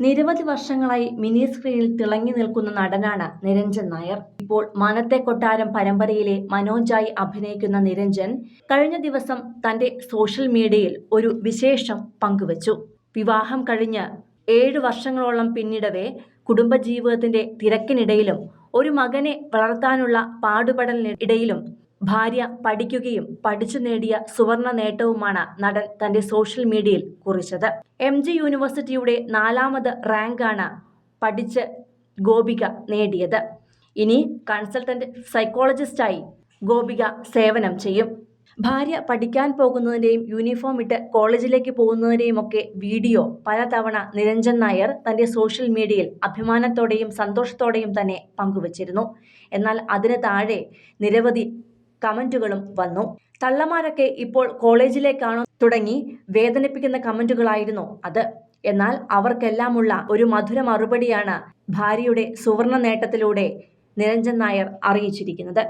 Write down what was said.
നിരവധി വർഷങ്ങളായി മിനി സ്ക്രീനിൽ തിളങ്ങി നിൽക്കുന്ന നടനാണ് നിരഞ്ജൻ നായർ. ഇപ്പോൾ മാനത്തെ കൊട്ടാരം പരമ്പരയിലെ മനോജായി അഭിനയിക്കുന്ന നിരഞ്ജൻ കഴിഞ്ഞ ദിവസം തന്റെ സോഷ്യൽ മീഡിയയിൽ ഒരു വിശേഷം പങ്കുവച്ചു. വിവാഹം കഴിഞ്ഞ് ഏഴു വർഷങ്ങളോളം പിന്നിടവേ കുടുംബജീവിതത്തിന്റെ തിരക്കിനിടയിലും ഒരു മകനെ വളർത്താനുള്ള പാടുപെടലിനിടയിലും ഭാര്യ പഠിക്കുകയും പഠിച്ചു നേടിയ സുവർണ നേട്ടവുമാണ് നടൻ തന്റെ സോഷ്യൽ മീഡിയയിൽ കുറിച്ചത്. എം ജി യൂണിവേഴ്സിറ്റിയുടെ നാലാമത് റാങ്കാണ് പഠിച്ച് ഗോപിക നേടിയത്. ഇനി കൺസൾട്ടന്റ് സൈക്കോളജിസ്റ്റായി ഗോപിക സേവനം ചെയ്യും. ഭാര്യ പഠിക്കാൻ പോകുന്നതിന്റെയും യൂണിഫോം ഇട്ട് കോളേജിലേക്ക് പോകുന്നതിന്റെയും ഒക്കെ വീഡിയോ പലതവണ നിരഞ്ജൻ നായർ തന്റെ സോഷ്യൽ മീഡിയയിൽ അഭിമാനത്തോടെയും സന്തോഷത്തോടെയും തന്നെ പങ്കുവച്ചിരുന്നു. എന്നാൽ അതിന് താഴെ നിരവധി കമന്റുകളും വന്നു. തള്ളമാരൊക്കെ ഇപ്പോൾ കോളേജിലേക്കാണോ തുടങ്ങി വേദനിപ്പിക്കുന്ന കമന്റുകളായിരുന്നു അത്. എന്നാൽ അവർക്കെല്ലാമുള്ള ഒരു മധുര മറുപടിയാണ് ഭാര്യയുടെ സുവർണ നേട്ടത്തിലൂടെ നിരഞ്ജൻ നായർ അറിയിച്ചിരിക്കുന്നത്.